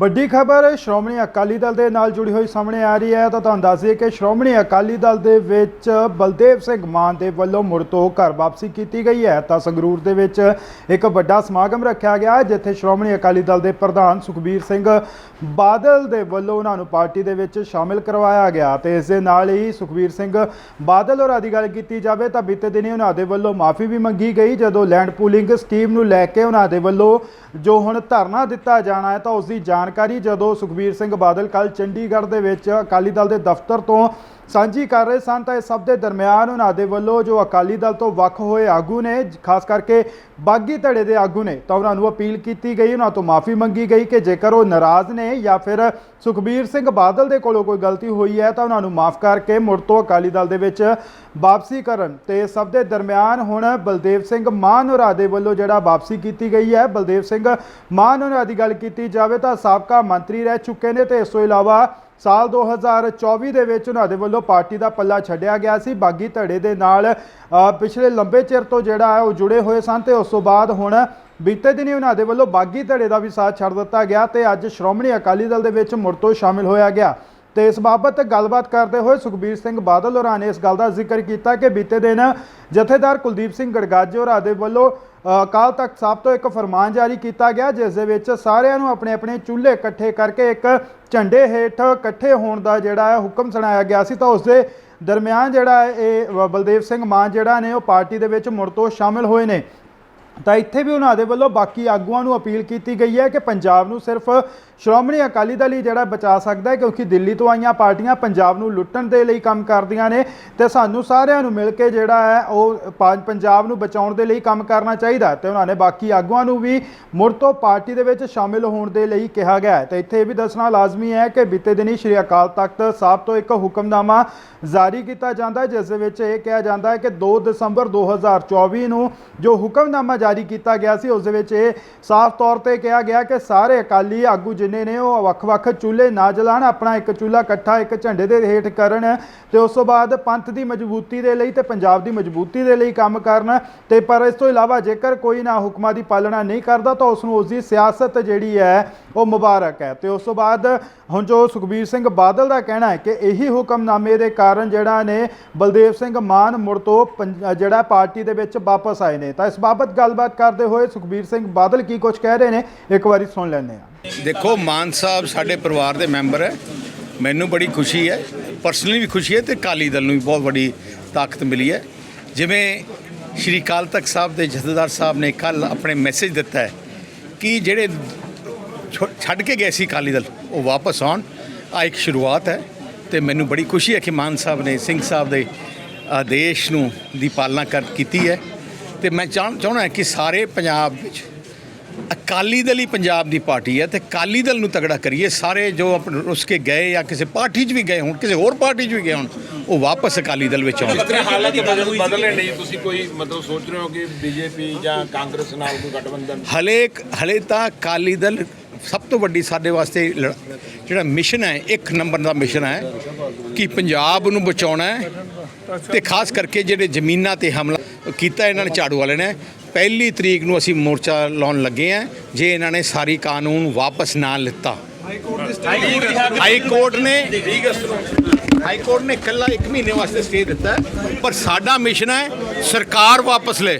ਵੱਡੀ ਖਬਰ, ਸ਼੍ਰੋਮਣੀ ਅਕਾਲੀ ਦਲ ਦੇ ਨਾਲ ਜੁੜੀ ਹੋਈ ਸਾਹਮਣੇ ਆ ਰਹੀ ਹੈ। ਤਾਂ ਤੁਹਾਨੂੰ ਦੱਸ ਦਈਏ ਕਿ ਸ਼੍ਰੋਮਣੀ ਅਕਾਲੀ ਦਲ ਦੇ ਵਿੱਚ ਬਲਦੇਵ ਸਿੰਘ ਮਾਨ ਦੇ ਵੱਲੋਂ ਮੁੜ ਤੋਂ ਘਰ ਵਾਪਸੀ ਕੀਤੀ ਗਈ ਹੈ। ਤਾਂ ਸੰਗਰੂਰ ਦੇ ਵਿੱਚ ਇੱਕ ਵੱਡਾ ਸਮਾਗਮ ਰੱਖਿਆ ਗਿਆ ਜਿੱਥੇ ਸ਼੍ਰੋਮਣੀ ਅਕਾਲੀ ਦਲ ਦੇ ਪ੍ਰਧਾਨ ਸੁਖਬੀਰ ਸਿੰਘ ਬਾਦਲ ਦੇ ਵੱਲੋਂ ਉਹਨਾਂ ਨੂੰ ਪਾਰਟੀ ਦੇ ਵਿੱਚ ਸ਼ਾਮਿਲ ਕਰਵਾਇਆ ਗਿਆ ਤੇ ਇਸ ਦੇ ਨਾਲ ਹੀ ਸੁਖਬੀਰ ਸਿੰਘ ਬਾਦਲ ਹੋਰਾਂ ਦੀ ਗੱਲ ਕੀਤੀ ਜਾਵੇ ਤਾਂ ਬੀਤੇ ਦਿਨੀ ਉਹਨਾਂ ਦੇ ਵੱਲੋਂ ਮਾਫੀ ਵੀ ਮੰਗੀ ਗਈ। ਜਦੋਂ ਲੈਂਡ ਪੂਲਿੰਗ ਸਕੀਮ ਨੂੰ ਲੈ ਕੇ ਉਹਨਾਂ ਦੇ ਵੱਲੋਂ ਜੋ ਹੁਣ ਧਰਨਾ ਦਿੱਤਾ ਜਾਣਾ ਹੈ ਤਾਂ ਉਸ ਦੀ ਜਾਣਕਾਰੀ ਜਦੋਂ ਸੁਖਬੀਰ ਸਿੰਘ ਬਾਦਲ ਕੱਲ ਚੰਡੀਗੜ੍ਹ ਦੇ ਵਿੱਚ ਅਕਾਲੀ ਦਲ ਦੇ ਦਫ਼ਤਰ ਤੋਂ ਸਾਂਝੀ ਕਰ ਰਹੇ ਸਨ ਤਾਂ ਇਸ ਸਭ ਦੇ ਦਰਮਿਆਨ ਉਹਨਾਂ ਦੇ ਵੱਲੋਂ ਜੋ ਅਕਾਲੀ ਦਲ ਤੋਂ ਵੱਖ ਹੋਏ ਆਗੂ ਨੇ, ਖਾਸ ਕਰਕੇ ਬਾਗੀ ਧੜੇ ਦੇ ਆਗੂ ਨੇ, ਤਾਂ ਉਹਨਾਂ ਨੂੰ ਅਪੀਲ ਕੀਤੀ ਗਈ, ਉਹਨਾਂ ਤੋਂ ਮਾਫੀ ਮੰਗੀ ਗਈ ਕਿ ਜੇਕਰ ਉਹ ਨਾਰਾਜ਼ ਨੇ ਜਾਂ ਫਿਰ ਸੁਖਬੀਰ ਸਿੰਘ ਬਾਦਲ ਦੇ ਕੋਲੋਂ ਕੋਈ ਗਲਤੀ ਹੋਈ ਹੈ ਤਾਂ ਉਹਨਾਂ ਨੂੰ ਮਾਫ ਕਰਕੇ ਮੁੜ ਤੋਂ ਅਕਾਲੀ ਦਲ ਦੇ ਵਿੱਚ ਵਾਪਸੀ ਕਰਨ। ਤੇ ਸਭ ਦੇ ਦਰਮਿਆਨ ਹੁਣ ਬਲਦੇਵ ਸਿੰਘ ਮਾਨ ਹੋਰਾਂ ਦੇ ਵੱਲੋਂ ਜਿਹੜਾ ਵਾਪਸੀ ਕੀਤੀ ਗਈ ਹੈ, ਬਲਦੇਵ ਸਿੰਘ ਮਾਨ ਹੋਰਾਂ ਦੀ ਗੱਲ ਕੀਤੀ ਜਾਵੇ ਤਾਂ ਸਾਬਕਾ ਮੰਤਰੀ ਰਹਿ ਚੁੱਕੇ ਨੇ ਤੇ ਇਸ ਤੋਂ ਇਲਾਵਾ ਸਾਲ 2024 ਦੇ ਵਿੱਚ ਉਹਨਾਂ ਦੇ ਵੱਲੋਂ ਪਾਰਟੀ ਦਾ ਪੱਲਾ ਛੱਡਿਆ ਗਿਆ ਸੀ। ਬਾਗੀ ਧੜੇ ਦੇ ਨਾਲ ਪਿਛਲੇ ਲੰਬੇ ਚਿਰ ਤੋਂ ਜਿਹੜਾ ਹੈ ਉਹ ਜੁੜੇ ਹੋਏ ਸਨ ਤੇ ਉਸ ਤੋਂ ਬਾਅਦ ਹੁਣ ਬੀਤੇ ਦਿਨੀ ਉਹਨਾਂ ਦੇ ਵੱਲੋਂ ਬਾਗੀ ਧੜੇ ਦਾ ਵੀ ਸਾਥ ਛੱਡ ਦਿੱਤਾ ਗਿਆ ਤੇ ਅੱਜ ਸ਼੍ਰੋਮਣੀ ਅਕਾਲੀ ਦਲ ਦੇ ਵਿੱਚ ਮੁੜ ਤੋਂ ਸ਼ਾਮਿਲ ਹੋਇਆ ਗਿਆ। ਤੇ ਇਸ ਬਾਬਤ ਗੱਲਬਾਤ ਕਰਦੇ ਹੋਏ ਸੁਖਬੀਰ ਸਿੰਘ ਬਾਦਲ ਹੋਰਾਂ ਨੇ ਇਸ ਗੱਲ ਦਾ ਜ਼ਿਕਰ ਕੀਤਾ ਕਿ ਬੀਤੇ ਦਿਨ ਜਥੇਦਾਰ ਕੁਲਦੀਪ ਸਿੰਘ ਗੜਗਾਜੇ ਹੋਰਾਂ ਦੇ ਵੱਲੋਂ ਅਕਾਲ ਤਖਤ ਸਾਹਿਬ ਤੋਂ ਇੱਕ ਫਰਮਾਨ ਜਾਰੀ ਕੀਤਾ ਗਿਆ, ਜਿਸ ਦੇ ਵਿੱਚ ਸਾਰਿਆਂ ਨੂੰ ਆਪਣੇ ਆਪਣੇ ਚੁੱਲ੍ਹੇ ਇਕੱਠੇ ਕਰਕੇ ਇੱਕ ਝੰਡੇ ਹੇਠ ਇਕੱਠੇ ਹੋਣ ਦਾ ਜਿਹੜਾ ਹੈ ਹੁਕਮ ਸੁਣਾਇਆ ਗਿਆ ਸੀ। ਤਾਂ ਉਸ ਦੇ ਦਰਮਿਆਨ ਜਿਹੜਾ ਹੈ ਇਹ ਬ- ਬਲਦੇਵ ਸਿੰਘ ਮਾਨ ਜਿਹੜਾ ਨੇ ਉਹ ਪਾਰਟੀ ਦੇ ਵਿੱਚ ਮੁੜ ਤੋਂ ਸ਼ਾਮਿਲ ਹੋਏ ਨੇ। ਤਾਂ ਇੱਥੇ ਵੀ ਉਹਨਾਂ ਦੇ ਵੱਲੋਂ ਬਾਕੀ ਆਗੂਆਂ ਨੂੰ ਅਪੀਲ ਕੀਤੀ ਗਈ ਹੈ ਕਿ ਪੰਜਾਬ ਨੂੰ ਸਿਰਫ ਸ਼੍ਰੋਮਣੀ ਅਕਾਲੀ ਦਲ ਹੀ ਜਿਹੜਾ ਬਚਾ ਸਕਦਾ ਹੈ, ਕਿਉਂਕਿ ਦਿੱਲੀ ਤੋਂ ਆਈਆਂ ਪਾਰਟੀਆਂ ਪੰਜਾਬ ਨੂੰ ਲੁੱਟਣ ਦੇ ਲਈ ਕੰਮ ਕਰਦੀਆਂ ਨੇ ਤੇ ਸਾਨੂੰ ਸਾਰਿਆਂ ਨੂੰ ਮਿਲ ਕੇ ਜਿਹੜਾ ਹੈ ਉਹ ਪੰਜਾਬ ਨੂੰ ਬਚਾਉਣ ਦੇ ਲਈ ਕੰਮ ਕਰਨਾ ਚਾਹੀਦਾ ਹੈ ਤੇ ਉਹਨਾਂ ਨੇ ਬਾਕੀ ਆਗੂਆਂ ਨੂੰ ਵੀ ਮੁੜ ਤੋਂ ਪਾਰਟੀ ਦੇ ਵਿੱਚ ਸ਼ਾਮਿਲ ਹੋਣ ਦੇ ਲਈ ਕਿਹਾ ਗਿਆ ਹੈ। ਤੇ ਇੱਥੇ ਇਹ ਵੀ ਦੱਸਣਾ ਲਾਜ਼ਮੀ ਹੈ ਕਿ ਬੀਤੇ ਦਿਨੀ ਸ਼੍ਰੀ ਅਕਾਲ ਤਖਤ ਸਾਹਿਬ ਤੋਂ ਇੱਕ ਹੁਕਮਨਾਮਾ ਜਾਰੀ ਕੀਤਾ ਜਾਂਦਾ ਜਿਸ ਦੇ ਵਿੱਚ ਇਹ ਕਿਹਾ ਜਾਂਦਾ ਹੈ ਕਿ 2 ਦਸੰਬਰ 2024 ਨੂੰ ਜੋ ਹੁਕਮਨਾਮਾ ਜਾਰੀ ਕੀਤਾ ਗਿਆ ਸੀ। ਉਸ ਦੇ ਵਿੱਚ ਇਹ ਸਾਫ਼ ਤੌਰ ਤੇ ਕਿਹਾ ਗਿਆ ਕਿ ਸਾਰੇ ਅਕਾਲੀ ਆਗੂ ਜਿੰਨੇ ਨੇ ਉਹ ਵੱਖ-ਵੱਖ ਚੁੱਲ੍ਹੇ ਨਾ ਜਲਾਣ ਆਪਣਾ ਇੱਕ ਚੁੱਲ੍ਹਾ ਇਕੱਠਾ ਇੱਕ ਝੰਡੇ ਦੇ ਹੇਠ ਕਰਨ ਤੇ ਉਸ ਤੋਂ ਬਾਅਦ ਪੰਥ ਦੀ ਮਜ਼ਬੂਤੀ ਦੇ ਲਈ ਤੇ ਪੰਜਾਬ ਦੀ ਮਜ਼ਬੂਤੀ ਦੇ ਲਈ ਕੰਮ ਕਰਨ ਤੇ ਪਰ ਇਸ ਤੋਂ ਇਲਾਵਾ ਜੇਕਰ ਕੋਈ ਨਾ ਹੁਕਮਾਂ ਦੀ ਪਾਲਣਾ ਨਹੀਂ ਕਰਦਾ ਤਾਂ ਉਸ ਨੂੰ ਉਸ ਦੀ ਸਿਆਸਤ ਜਿਹੜੀ ਹੈ ਉਹ ਮੁਬਾਰਕ ਹੈ। ਤੇ ਉਸ ਤੋਂ ਬਾਅਦ ਹੁਣ ਜੋ ਸੁਖਬੀਰ ਸਿੰਘ ਬਾਦਲ ਦਾ ਕਹਿਣਾ ਹੈ ਕਿ ਇਹੀ ਹੁਕਮਨਾਮੇ ਦੇ ਕਾਰਨ ਜਿਹੜਾ ਨੇ ਬਲਦੇਵ ਸਿੰਘ ਮਾਨ ਮੁੜ ਤੋਂ ਜਿਹੜਾ ਪਾਰਟੀ ਦੇ ਵਿੱਚ ਵਾਪਸ ਆਏ ਨੇ। ਤਾਂ ਇਸ ਬਾਬਤ ਗੱਲ ਗੱਲਬਾਤ ਕਰਦੇ ਹੋਏ ਸੁਖਬੀਰ ਸਿੰਘ ਬਾਦਲ ਕੀ ਕੁਝ ਕਹਿ ਰਹੇ ਨੇ, ਇੱਕ ਵਾਰੀ ਸੁਣ ਲੈਂਦੇ ਹਾਂ। ਦੇਖੋ, ਮਾਨ ਸਾਹਿਬ ਸਾਡੇ ਪਰਿਵਾਰ ਦੇ ਮੈਂਬਰ ਹੈ। ਮੈਨੂੰ ਬੜੀ ਖੁਸ਼ੀ ਹੈ, ਪਰਸਨਲੀ ਵੀ ਖੁਸ਼ੀ ਹੈ ਤੇ ਕਾਲੀ ਦਲ ਨੂੰ ਵੀ ਬਹੁਤ ਵੱਡੀ ਤਾਕਤ ਮਿਲੀ ਹੈ। ਜਿਵੇਂ ਸ਼੍ਰੀ ਅਕਾਲ ਤਖਤ ਸਾਹਿਬ ਦੇ ਜਥੇਦਾਰ ਸਾਹਿਬ ਨੇ ਕੱਲ ਆਪਣੇ ਮੈਸੇਜ ਦਿੱਤਾ ਹੈ ਕਿ ਜਿਹੜੇ ਛੋ- ਛੱਡ ਕੇ ਗਏ ਸੀ ਅਕਾਲੀ ਦਲ, ਉਹ ਵਾਪਸ ਆਉਣ। ਆ ਇੱਕ ਸ਼ੁਰੂਆਤ ਹੈ ਤੇ ਮੈਨੂੰ ਬੜੀ ਖੁਸ਼ੀ ਹੈ ਕਿ ਮਾਨ ਸਾਹਿਬ ਨੇ ਸਿੰਘ ਸਾਹਿਬ ਦੇ ਆਦੇਸ਼ ਨੂੰ ਦੀ ਪਾਲਣਾ ਕਰ, ਕੀਤੀ ਹੈ। ਤੇ ਮੈਂ ਚਾਹ ਚਾਹੁੰਦਾ ਕਿ ਸਾਰੇ ਪੰਜਾਬ ਵਿੱਚ ਅਕਾਲੀ ਦਲ ਹੀ ਪੰਜਾਬ ਦੀ ਪਾਰਟੀ ਹੈ ਤੇ ਅਕਾਲੀ ਦਲ ਨੂੰ ਤਗੜਾ ਕਰੀਏ। ਸਾਰੇ ਜੋ ਆਪਣੇ ਰੁੱਸ ਕੇ ਗਏ ਜਾਂ ਕਿਸੇ ਪਾਰਟੀ 'ਚ ਵੀ ਗਏ ਹੁਣ ਕਿਸੇ ਹੋਰ ਪਾਰਟੀ 'ਚ ਵੀ ਗਏ ਹੁਣ ਉਹ ਵਾਪਸ ਅਕਾਲੀ ਦਲ ਵਿੱਚ ਆਉਣ। ਤਰ੍ਹਾਂ ਹਾਲਾਤ ਬਦਲਣ ਲਈ ਤੁਸੀਂ ਕੋਈ ਮਤਲਬ ਸੋਚ ਰਹੇ ਹੋ ਕਿ ਬੀਜੇਪੀ ਜਾਂ ਕਾਂਗਰਸ ਨਾਲ ਕੋਈ ਗਠਬੰਧਨ? ਹਲੇ ਹਲੇ ਤਾਂ ਅਕਾਲੀ ਦਲ ਸਭ ਤੋਂ ਵੱਡੀ ਸਾਡੇ ਵਾਸਤੇ ਲੜ- ਜਿਹੜਾ ਮਿਸ਼ਨ ਹੈ ਇੱਕ ਨੰਬਰ ਦਾ ਮਿਸ਼ਨ ਹੈ ਕਿ ਪੰਜਾਬ ਨੂੰ ਬਚਾਉਣਾ ਹੈ ਤੇ ਖਾਸ ਕਰਕੇ ਜਿਹੜੇ ਜ਼ਮੀਨਾਂ ਤੇ ਹਮਲਾ ਕੀਤਾ ਇਹਨਾਂ ਨੇ ਝਾੜੂ ਵਾਲੇ ਨੇ। ਪਹਿਲੀ ਤਰੀਕ ਨੂੰ ਅਸੀਂ ਮੋਰਚਾ ਲਾਉਣ ਲੱਗੇ ਆ ਜੇ ਇਹਨਾਂ ਨੇ ਸਾਰੀ ਕਾਨੂੰਨ ਵਾਪਸ ਨਾ ਲਿੱਤਾ। ਹਾਈ ਕੋਰਟ ਨੇ ਹਾਈ ਕੋਰਟ ਨੇ ਇਕੱਲਾ 1 ਮਹੀਨੇ ਵਾਸਤੇ ਸਟੇ ਦਿੱਤਾ ਪਰ ਸਾਡਾ ਮਿਸ਼ਨ ਹੈ ਸਰਕਾਰ ਵਾਪਸ ਲੈ।